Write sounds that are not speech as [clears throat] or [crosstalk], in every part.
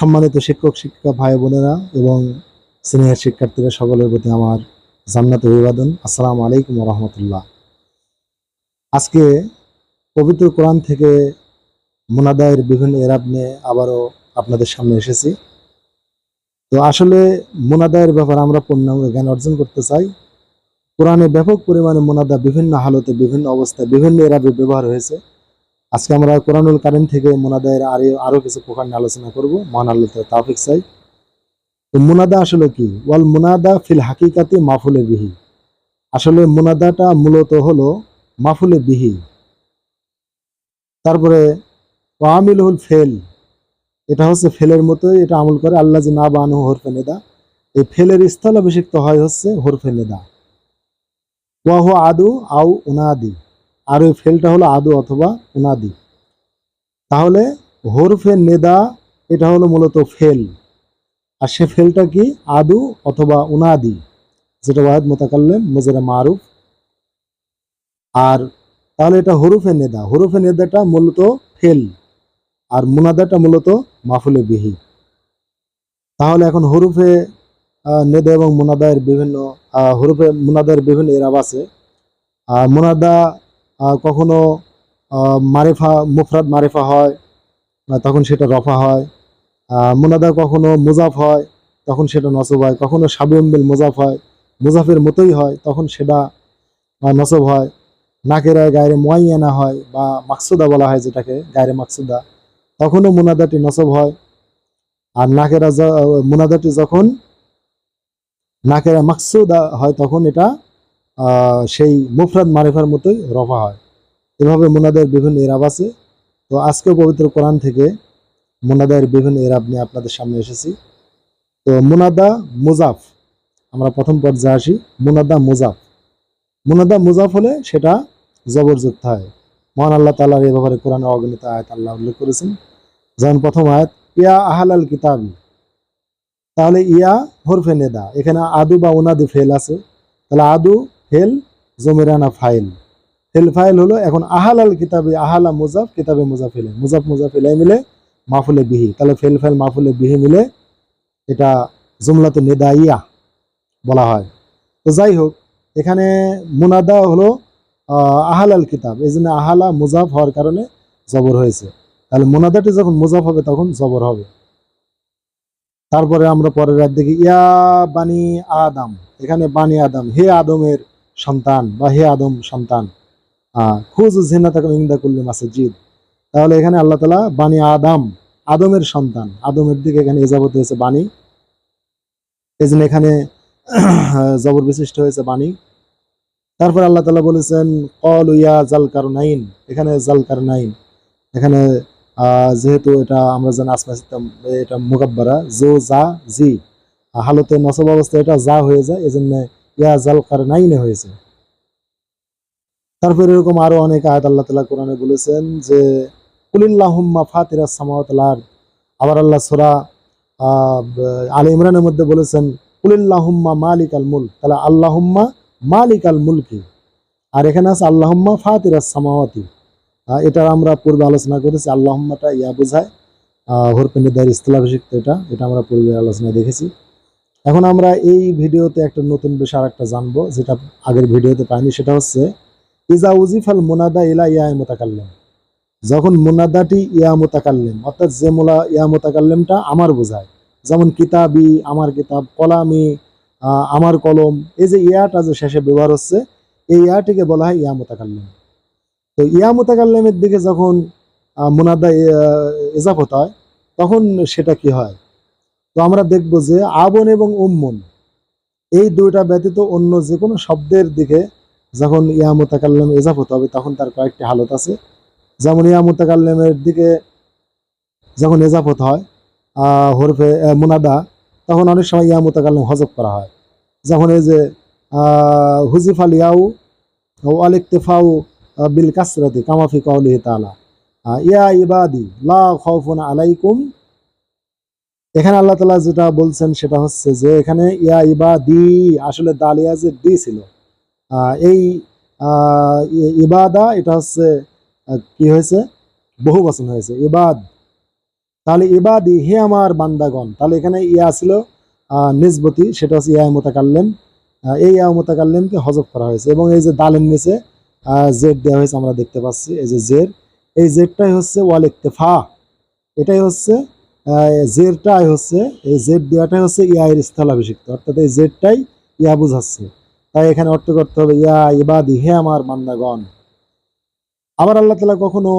সম্মানিত শিক্ষক, শিক্ষিকা, ভাই বোনেরা এবং সিনিয়র শিক্ষার্থীরা সকলের প্রতি আমার জান্নাত অভিবাদন। আসসালামু আলাইকুম রহমতুল্লাহ। আজকে পবিত্র কোরআন থেকে মোনাদায়ের বিভিন্ন এরাব নিয়ে আবারও আপনাদের সামনে এসেছি। তো আসলে মোনাদায়ের ব্যাপারে আমরা পূর্ণাঙ্গ জ্ঞান অর্জন করতে চাই। কোরআনে ব্যাপক পরিমাণে মোনাদা বিভিন্ন হালতে, বিভিন্ন অবস্থায় বিভিন্ন এরাবে ব্যবহার হয়েছে। আজকে আমরা কোরআনুল কারিম থেকে মোনাদায়ের আরও আরও কিছু প্রকার নিয়ে আলোচনা করব। মহান আল্লাহ তাফিক চাই। তো মুনাদা আসলে কি? ওয়াল মুনাদা ফিল হাকিকাতি মাফুলে বিহি। আসলে মুনাদাটা মূলত হলো মাফুলে বিহি। তারপরে আমিলুল ফেল, এটা হচ্ছে ফেলের মতোই, এটা আমল করে আল্লাহ যে না বানু হরফে নেদা। এই ফেলের স্থল অভিষিক্ত হয় হচ্ছে হরফে নেদা। ওয়াহ আদু আউ উনাদি। আর ওই ফেলটা হলো আদু অথবা উনাদি তাহলে হরফে নেদা, এটা হলো মূলত ফেল। আর সে ফেলটা কি? আদু অথবা উনাদি, যেটা ওয়াহেদ মোতাকাল্লেম মজেরা মারুফ। আর তাহলে এটা হরুফে নেদা। হরুফে নেদাটা মূলত ফেল, আর মুনাদাটা মূলত মাফুলে বিহি। তাহলে এখন হরুফে নেদা এবং মুনাদায়ের বিভিন্ন হরুফে মুনাদায়ের বিভিন্ন এরাব আছে। মুনাদা কখনো মারেফা, মুফরাদ মারেফা হয় তখন সেটা রফা হয়। মুনাদা কখনো মুজাফ হয়, তখন সেটা নসব হয়। কখনো সাবিয়ম্বিল মুজাফ হয়, মুজাফের মতোই হয়, তখন সেটা নসব হয়। নাকেরায় গায়ের মোয়াইয়ানা হয়, বা মাকসুদা বলা হয় যেটাকে, গায়ের মাকসুদা। তখনও মুনাদাটি নসব হয়। আর নাকেরা মুনাদাটি যখন নাকেরা মাকসুদা হয়, তখন এটা সেই মুফরাদ মারিফার মতোই রফা হয়। এভাবে মুনাদের বিভিন্ন এরাব আছে। তো আজকে পবিত্র কোরআন থেকে মুনাদের বিভিন্ন এরাব নিয়ে আপনাদের সামনে এসেছি। তো মুনাদা মুজাফ, আমরা প্রথম পর্যায়ে আসি। মুনাদা মুজাফ। মুনাদা মুজাফ হলে সেটা জবরযুক্ত হয়। মহান আল্লাহ তাআলার এই ব্যাপারে কোরআনে অগণিত আয়াত আল্লাহ উল্লেখ করেছেন। যেমন প্রথম আয়াত, ইয়া আহালাল কিতাবি। তাহলে ইয়া হরফে নেদা। এখানে আদু বা উনাদু ফেল আছে। তাহলে আদু ফেল জমিরানা ফাইল। ফেল ফাইল হলো এখন আহালাল কিতাবে আহালা মুজাফ কিতাবে মুজাফিলে। মুজাফ মুজাফিলে মিলে মাফুলে বিহি। তাহলে ফেল ফাইল মাফুলে বিহি মিলে এটা জুমলাতে নেদা ইয়া বলা হয়। তো যাই হোক এখানে মুনাদা হলো আহ, আহালাল কিতাব। এই জন্য আহালা মুজাফ হওয়ার কারণে জবর হয়েছে। তাহলে মুনাদাটি যখন মুজাফ হবে তখন জবর হবে। তারপরে আমরা পরের রাত দেখি ইয়া বানি আদম। এখানে বানি আদম হে আদমের সন্তান বা হে আদম সন্তান। খুজ জিনা তাকে ইন্দা কুল্লি মাসজিদ। তাহলে এখানে আল্লাহ তালা বানি আদম, আদমের সন্তান। আদমের দিকে এখানে এজাবত হয়েছে বাণী। এই জন্য এখানে [clears throat] জবর বিশিষ্ট হয়েছে বাণী। তারপর আল্লাহ তালা বলেছেন, কল ইয়া জাল কারনাইন এখানে জাল কারনাইন এখানে যেহেতু এটা আমরা জানি আসমা এটা মুকাব্বারা, জো যা জি। হালতে নসব অবস্থায় এটা যা হয়ে যায়। এজন্য হয়েছে। তারপর এরকম আরও অনেক আয়াত আল্লাহ তালা কোরআনে বলেছেন যে, কুলিল্লাহুম্মা ফাতিরা সামাওয়াতিল আবার আল্লাহ সূরা আলে ইমরানের মধ্যে বলেছেন, কুলিল্লাহুম্মা মালিক আল মুলক। তাহলে আল্লাহুম্মা মালিক আল মুলকি। আর এখানে আছে, আল্লাহুম্মা ফাতিরাস সামাওয়াতি। এটার আমরা পূর্বে আলোচনা করেছি, আল্লাহুম্মাটা ইয়া বোঝায়। হরপেন্ডিদার ইস্তলাভিষিক্ত এটা এটা আমরা পূর্বে আলোচনায় দেখেছি। এখন আমরা এই ভিডিওতে একটা নতুন বিষয় আর একটা জানব, যেটা আগের ভিডিওতে পাইনি, সেটা হচ্ছে, ইজা উজিফাল মুনাদা ইলা ইয়া মোতাকাল্লেম। যখন মুনাদাটি ইয়া মোতাকাল্লেম, অর্থাৎ যে মোলা ইয়া মোতাকাল্লেমটা আমার বোঝায়, যেমন কিতাবি, আমার কিতাব, কলামি আমার কলম, এই যে ইয়াটা যে শেষে ব্যবহার হচ্ছে, এই ইয়াটিকে বলা হয় ইয়া মোতাকাল্লেম। তো ইয়া মোতাকাল্লেমের দিকে যখন মুনাদা ইজাফত হয়, তখন সেটা কি হয়? তো আমরা দেখব যে আবন এবং উম্মন এই দুইটা ব্যতীত অন্য যে কোনো শব্দের দিকে যখন ইয়া মোতাকাল্লেম ইজাফত হবে তখন তার কয়েকটি হালত আছে। যেমন ইয়া মোতাকাল্লেমের দিকে যখন ইজাফত হয় হরফে মুনাদা তখন অনেক সময় ইয়া মোতাকাল্লেম হজব করা হয়। যখন এই যে আহ, হুজিফাল ইয়াউ ও আলিকতেফাউ আহ, বিল কাসরাতি কামাফি কাউলিহি আহ, ইয়া ইবাদি লা খাউফুন আলাইকুম এখানে আল্লাহ তাআলা যেটা বলছেন সেটা হচ্ছে যে এখানে ইয়া ইবাদি আসলে দালিয়া যে দি ছিল এই ইবাদা এটা হচ্ছে কি হয়েছে? বহু বচন হয়েছে। ইবাদ তাহলে ইবাদি হে আমার বান্দাগণ তাহলে এখানে ইয়া ছিল আহ, নিসবতি সেটা হচ্ছে ইয়া মোতাকাল্লেম এই ইয়া মোতাকাল্লেমকে হজব করা হয়েছে। এবং এই যে দালের নিচে জেড দেওয়া হয়েছে আমরা দেখতে পাচ্ছি এই যে জের এই জেডটাই হচ্ছে ওয়াল ইত্তেফা এটাই হচ্ছে জেরটাই হচ্ছে, এই জেড দেওয়াটাই হচ্ছে ইয়া এর স্থলাভিষিক্ত। অর্থাৎ এই জেডটাই ইয়া বুঝাচ্ছে। তাই এখানে অর্থ করতে হবে, ইয়া ইবাদি, হে আমার বান্দাগণ। আবার আল্লাহ তালা কখনো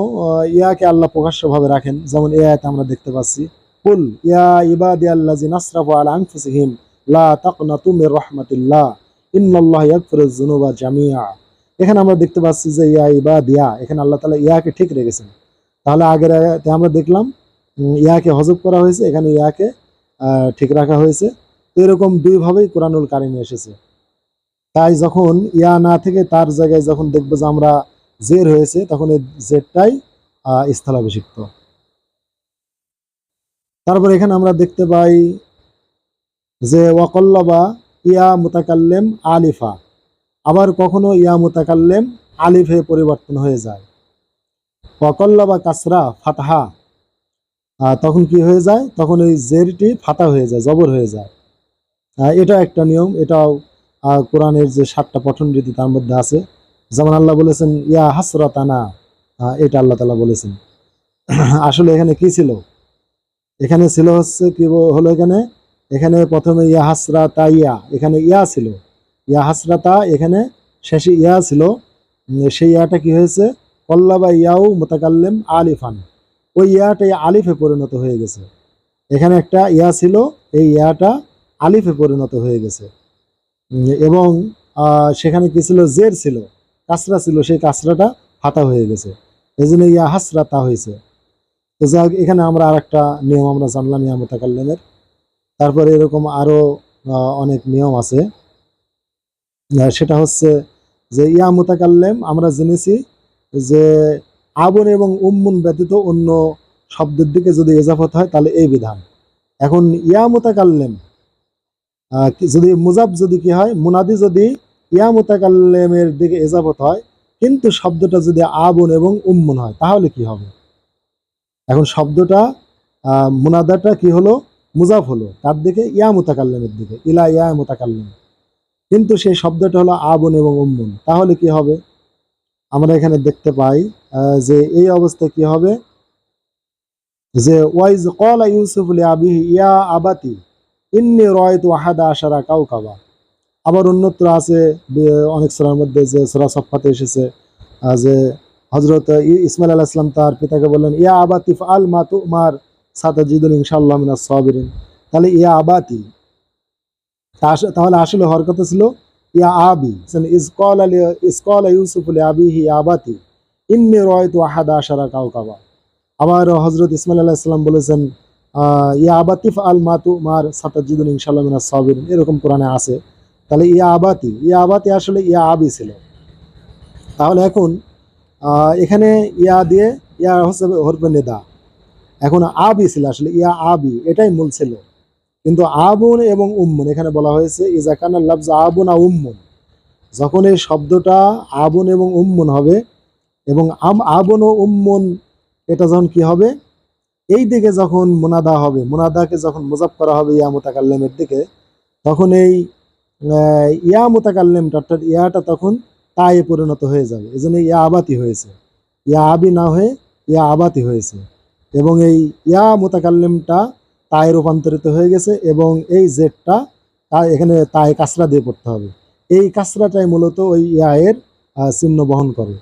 ইয়াকে আল্লাহ প্রকাশ্যভাবে রাখেন, যেমন এ আমরা দেখতে পাচ্ছি, কুল, ইয়া ইবাদি আল্লাজি নাসরাফু আলা লা তাকনাতু মির রাহমাতিল্লাহ, ইন্নাল্লাহ ইয়াগফিরুয যুনুবা জামিআ। এখানে আমরা দেখতে পাচ্ছি যে ইয়া ইবাদিয়া, এখানে আল্লাহ তালা ইয়াকে ঠিক রেখেছেন। তাহলে আগের আমরা দেখলাম ইয়াকে হজব করা হয়েছে, এখানে ইয়াকে ঠিক রাখা হয়েছে। তো এরকম দুইভাবেই কোরআনুল কারিমে এসেছে। তাই যখন ইয়া না থেকে তার জায়গায় যখন দেখব যে আমরা জের হয়েছে, তখন এই জেরটাই স্থলাভিষিক্ত। তারপর এখানে আমরা দেখতে পাই যে, ওয়াকল্লবা ইয়া মুতাকাল্লেম আলিফা। আবার কখনো ইয়া মুতাকাল্লেম আলিফে পরিবর্তন হয়ে যায়। ওয়াকল্লবা কাসরা ফাতহা। তখন কি হয়ে যায়? তখন ওই জেরটি ফাতা হয়ে যায়, জবর হয়ে যায়। এটা একটা নিয়ম, এটাও কোরআনের যে সাতটা পঠন রীতি তার মধ্যে আছে। যেমন আল্লাহ বলেছেন, ইয়া হাসরাতানা এটা আল্লাহ তালা বলেছেন। [clears throat] আসলে এখানে কি ছিল? এখানে ছিল হচ্ছে কি হলো এখানে? এখানে প্রথমে ইয়া হাসরাতা ইয়া এখানে ইয়া ছিল। ইয়া হাসরাতা, এখানে শেষে ইয়া ছিল। সেই ইয়াটা কি হয়েছে? কল্লাবা ইয়াও মোতাকাল্লেম আলিফান। ওই ইয়াটা আলিফে পরিণত হয়ে গেছে। এখানে একটা ইয়া ছিল এই ইয়াটা আলিফে পরিণত হয়ে গেছে। এবং সেখানে কি ছিল? জের ছিল কাসরা ছিল সেই কাসরাটা ফাতা হয়ে গেছে। এই জন্য ইয়া হাসরা তা হয়েছে। তো যাই এখানে আমরা আর একটা নিয়ম আমরা জানলাম ইয়া মোতাকাল্লেমের। তারপরে এরকম আরও আহ, অনেক নিয়ম আছে। সেটা হচ্ছে যে ইয়া মোতাকাল্লেম আমরা জেনেছি যে আবন এবং উম্মুন ব্যতীত অন্য শব্দের দিকে যদি এজাফত হয়, তাহলে এই বিধান। এখন ইয়া মোতাকাল্লেম যদি মুজাব যদি কি হয়, মুনাদি যদি ইয়া মোতাকাল্লেমের দিকে এজাফত হয়, কিন্তু শব্দটা যদি আবন এবং উম্মুন হয়, তাহলে কি হবে? এখন শব্দটা মুনাদাটা কি হলো? মুজাফ হলো। তার দিকে ইয়া মোতাকাল্লেমের দিকে, ইলা ইয়া মোতাকাল্লেম কিন্তু সেই শব্দটা হলো আবন এবং উম্মুন। তাহলে কি হবে? আমরা এখানে দেখতে পাই যে এই অবস্থায় কি হবে? যে, ওয়াইজ কলা ইউসুফ লি আবিহি ইয়া আবাতি, ইন্নি রয়তু আহাদা আশারা কাউকাবা আবার অন্যত্র আছে অনেক সূরার মধ্যে যে সূরা সফাতে এসেছে যে হজরত ইসমাইল আলাহ ইসলাম তার পিতাকে বললেন, ইয়া আবাতি আল মা তু মার সাতাজিদুল ইনশাআল্লাহ মিনাস সাবিরিন। তাহলে ইয়া আবাতি তাহলে আসলে হওয়ার কথা ছিল ইয়া আবি ইসকল ইউসুফ আবিহি ইয়া আবাতি ইন্নি রয়তু আহাদা আশারা কাউকাবা আবার হজরত ইসমাইল আলাহ ইসলাম বলেছেন ইয়া আবাতিফ আল মাতু মার সাতাজিদুল ইনশাআল্লাহ মিনাস সাবিরিন। এরকম কোরআনে আছে। তাহলে ইয়া আবাতি ইয়া আবাতি আসলে ইয়া আবি ছিল। তাহলে এখন এখানে ইয়া দিয়ে, ইয়া হচ্ছে হরফে নেদা। এখন আবি ছিল আসলে, ইয়া আবি, এটাই মূল ছিল। কিন্তু আবুন এবং উম্মুন, এখানে বলা হয়েছে ইজাকানা লাফজ আবুন আ উম্মুন। যখন এই শব্দটা আবুন এবং উম্মুন হবে, এবং আম, আবুন ও উম্মুন, এটা যখন কি হবে? এই দিকে যখন মুনাদা হবে, মুনাদাকে যখন মুজাব করা হবে ইয়া মুতাকাল্লেমের দিকে, তখন এই ইয়া মুতাকাল্লেমটা, অর্থাৎ ইয়াটা তখন তায়ে পরিণত হয়ে যাবে। এই জন্য ইয়া আবাতি হয়েছে। ইয়া আবি না হয়ে ইয়া আবাতি হয়েছে। এবং এই ইয়া মুতাকাল্লিমটা তায়ে রূপান্তরিত হয়ে গেছে এবং এই জেডটা তা এখানে তায়ে কাসরা দিয়ে পড়তে হবে। এই কাসরাটাই মূলত ওই ইয়ায়ের আহ, চিহ্ন বহন করে।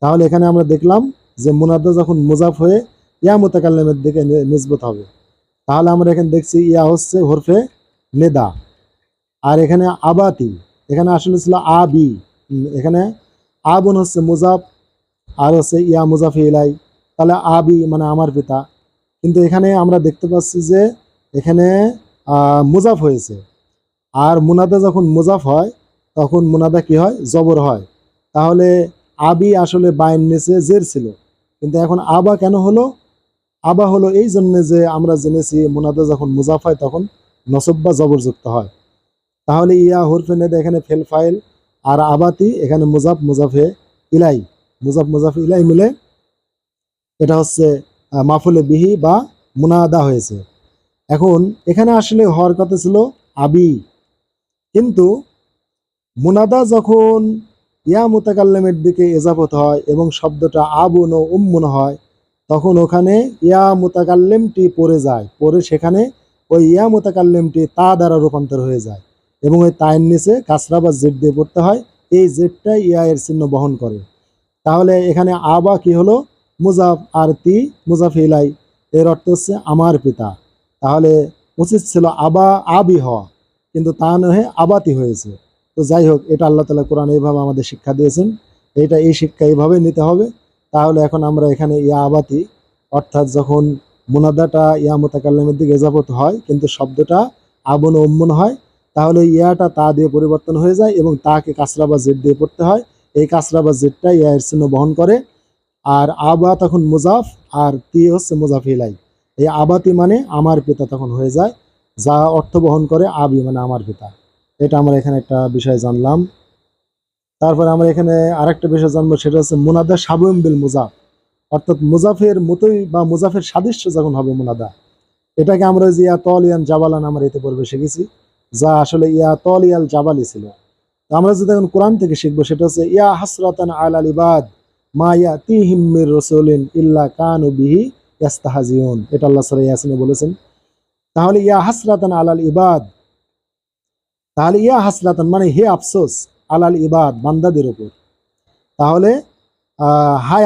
তাহলে এখানে আমরা দেখলাম যে মুনাদা যখন মুজাফ হয়ে ইয়া মুতাকাল্লিমের দিকে নি- নিসবত হবে। তাহলে আমরা এখানে দেখছি ইয়া হচ্ছে হরফে নেদা। আর এখানে আবাতি এখানে আসলে ছিল আবি। এখানে আবুন হচ্ছে মুজাফ আর হচ্ছে ইয়া মুজাফি ইলাই। তাহলে আবি মানে আমার পিতা। কিন্তু এখানে আমরা দেখতে পাচ্ছি যে এখানে মুজাফ হয়েছে। আর মুনাদা যখন মুজাফ হয়, তখন মুনাদা কি হয়? জবর হয়। তাহলে আবি আসলে বায়ের নিচে জের ছিল। কিন্তু এখন আবা কেন হলো? আবা হলো এই জন্য যে আমরা জেনেছি মুনাদা যখন মুজাফ হয়, তখন নসব বা জবরযুক্ত হয়। তাহলে ইয়া হরফে এখানে ফেল ফাইল, আর আবাতি এখানে মুজাফ, মুজাফে ইলাই। মুজাফ মুজাফ, ইলাই মিলে এটা হচ্ছে মাফুলে বিহি বা মুনাদা হয়েছে। এখন এখানে আসলে হওয়ার কথা ছিল আবি। কিন্তু মুনাদা যখন ইয়া মুতাকাল্লামের দিকে এজাফত হয় এবং শব্দটা আবুন ও উম্মুন হয়, তখন ওখানে ইয়া মুতাকাল্লেমটি পড়ে যায়। পরে সেখানে ওই ইয়া মুতাকাল্লেমটি তা দ্বারা রূপান্তর হয়ে যায় এবং ওই তায়ের নিচে কাসরা বা জেড দিয়ে পড়তে হয়। এই জেডটাই ইয়া এর চিহ্ন বহন করে। তাহলে এখানে আবা কি হলো? মুজাফ আর তি মুজাফ ইলাই। এর অর্থ হচ্ছে আমার পিতা। তাহলে উচিত ছিল আবা আবি হওয়া কিন্তু তা নহে আবাতি হয়েছে। তো যাই হোক, এটা আল্লাহ তালা কোরআন এইভাবে আমাদের শিক্ষা দিয়েছেন। এইটা এই শিক্ষা এইভাবে নিতে হবে। তাহলে এখন আমরা এখানে ইয়া আবাতি, অর্থাৎ যখন মুনাদাটা ইয়া মোতাকাল্লামের দিকে এজাবত হয়, কিন্তু শব্দটা আবন উম্মন হয়, তাহলে ইয়াটা তা দিয়ে পরিবর্তন হয়ে যায় এবং তাকে কাসরা বা জেড দিয়ে পড়তে হয়। এই কাসরা বা জেডটা ইয়া এর চিহ্ন বহন করে আর আবা তখন মুজাফ, আর তি হচ্ছে মুজাফ ইলাই। এই আবাতি মানে আমার পিতা তখন হয়ে যায়, যা অর্থ বহন করে আবি মানে আমার পিতা। এটা আমরা এখানে একটা বিষয় জানলাম। তারপরে আমরা এখানে আরেকটা বিষয় জানব, সেটা হচ্ছে মুনাদা সাবুম বিল মুজাফ। অর্থাৎ মুজাফের মতোই বা মুজাফের সাদৃশ্য যখন হবে মুনাদা, এটাকে আমরা ওই যে ইয়া তল ইয়ান জাবালান আমরা এতে পড়বে শিখেছি, যা আসলে ইয়া তল ইয়াল জাবালি ছিল। আমরা যদি এখন কোরআন থেকে শিখব, সেটা হচ্ছে ইয়া হাসরাতান আল আলিবাদ রসুলিন ইল্লা কানু বিহি এটা আল্লাহ ইয়াসিনে বলেছেন। তাহলে ইয়া হাসরাতান আলাল ইবাদ। তাহলে ইয়া হাসরাতান মানে হে আফসোস, আলাল ইবাদ, বান্দাদের উপর। তাহলে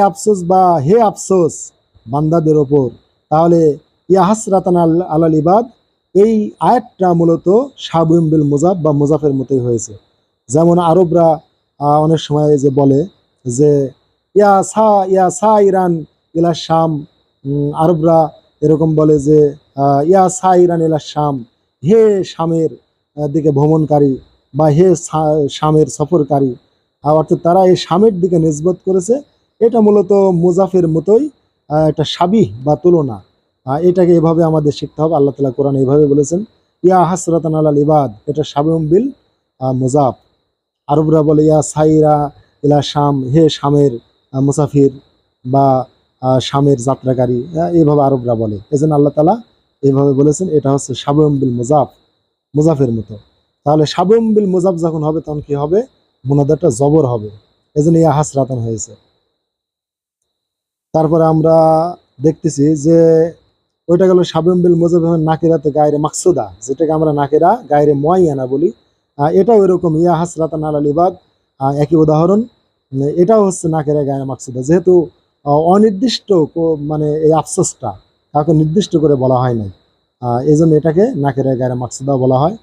আফসোস বা হে আফসোস, বান্দাদের ওপর তাহলে ইয়া হাসরাতান আল, আলাল ইবাদ, এই আয়াতটা মূলত সাবুম বিল মুজাফ বা মুজাফের মতোই হয়েছে। যেমন আরবরা অনেক সময় যে বলে যে ইয়া সা ইয়া সা ইরান ইলা শাম। আরবরা এরকম বলে যে ইয়া সা ইরান ইলা শাম। হে শামের দিকে ভ্রমণকারী বা হে শামের সফরকারী। অর্থাৎ তারা এই শামের দিকে নিসবত করেছে। এটা মূলত মুজাফের মতোই একটা সাবিহ বা তুলনা। এটাকে এভাবে আমাদের শিখতে হবে। আল্লাহ তালা কোরআন এইভাবে বলেছেন, ইয়া হাসরাতান আলাল ইবাদ। এটা সাবিম বিল মুজাফ। আরবরা বলে, ইয়া সাইরা ইলা শাম। হে শামের মুসাফির বা শামের যাত্রাকারী আহ, এইভাবে আরবরা বলে। এজন্য আল্লাহ তালা এইভাবে বলেছেন এটা হচ্ছে সাবম বিল মুজাফ মুজাফের মতো। তাহলে সাবম বিল মুজাফ যখন হবে তখন কি হবে? মুনাদাটা জবর হবে। এজন্য ইয়া হাসরাতান হয়েছে। তারপরে আমরা দেখতেছি যে ওইটা গেল সাবম বিল মুজাফ নাকিরাতে গায়রে মাকসুদা যেটাকে আমরা নাকেরা গায়রে মোয়াইয়ানা বলি। এটাও এরকম ইয়া হাসরাতান আলাল ইবাদ আহ, একই উদাহরণ। এটাও হচ্ছে নাকেরা গায়ে মাকসুদা যেহেতু অনির্দিষ্ট মানে এই আফসোসটা কাউকে নির্দিষ্ট করে বলা হয় নাই। এই জন্য এটাকে নাকেরা গায়ে মাকসুদা বলা হয়।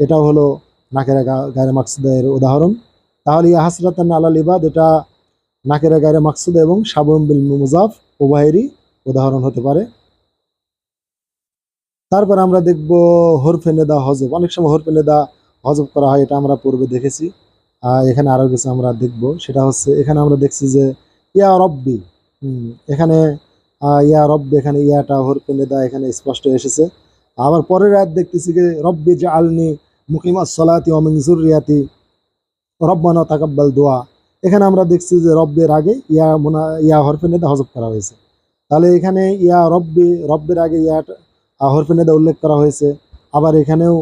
এটাও হলো নাকেরা গায়ে মাকসুদা এর উদাহরণ। তাহলে ইয়া হাসরাতান আলাল ইবাদ, এটা নাকেরা গায়ে মাকসুদা এবং সাবম বিল মুজাফ উভয়েরই উদাহরণ হতে পারে। তারপর আমরা দেখব হরফে নেদা হজব। অনেক সময় হরফে নেদা হজব করা হয়, এটা আমরা পূর্বে দেখেছি। এখানে আরও কিছু আমরা দেখব। সেটা হচ্ছে, এখানে আমরা দেখছি যে, ইয়া রব্বি এখানে ইয়া রব্বি, এখানে ইয়াটা হরফে নেদা এখানে স্পষ্ট এসেছে। আবার পরের রাত দেখতেছি যে, রব্বি যে আলনি মুকিমাস সলাতি অমিন জুরিয়াতি রব্বানা তাকাব্বাল দোয়া। এখানে আমরা দেখছি যে, রব্বের আগে ইয়া মোনা, ইয়া হরফে নেদা হজব করা হয়েছে। তাহলে এখানে ইয়া রব্বি, রব্বের আগে ইয়া হরফে নেদা উল্লেখ করা হয়েছে। আবার এখানেও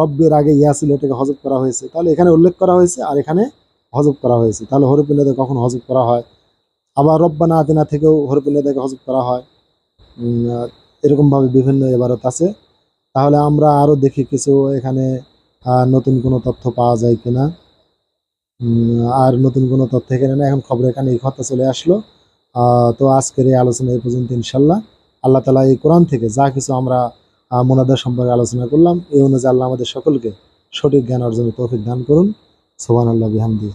রব্বের আগে ইয়া ছিল এটাকে হজব করা হয়েছে। তাহলে এখানে উল্লেখ করা হয়েছে আর এখানে হজব করা হয়েছে। তাহলে হরফে নেদা কখন হজব করা হয়? আবার রব্বানা আদিনা থেকেও হরফে নেদাকে হজব করা হয়। এরকমভাবে বিভিন্ন এবারত আছে। তাহলে আমরা আরও দেখি কিছু এখানে নতুন কোনো তথ্য পাওয়া যায় কিনা। আর নতুন কোনো তথ্য এখানে না এখন খবর এখানে এই কথা চলে আসলো। তো আজকের এই আলোচনা এই পর্যন্ত ইনশাল্লাহ। আল্লাহ তালা এই কোরআন থেকে যা কিছু আমরা মোনাদার সম্পর্কে আলোচনা করলাম। এই অনুযায়ী আল্লাহ আমাদের সকলকে সঠিক জ্ঞান অর্জনের তৌফিক দান করুন। সোহান আল্লাহ বিহামদি।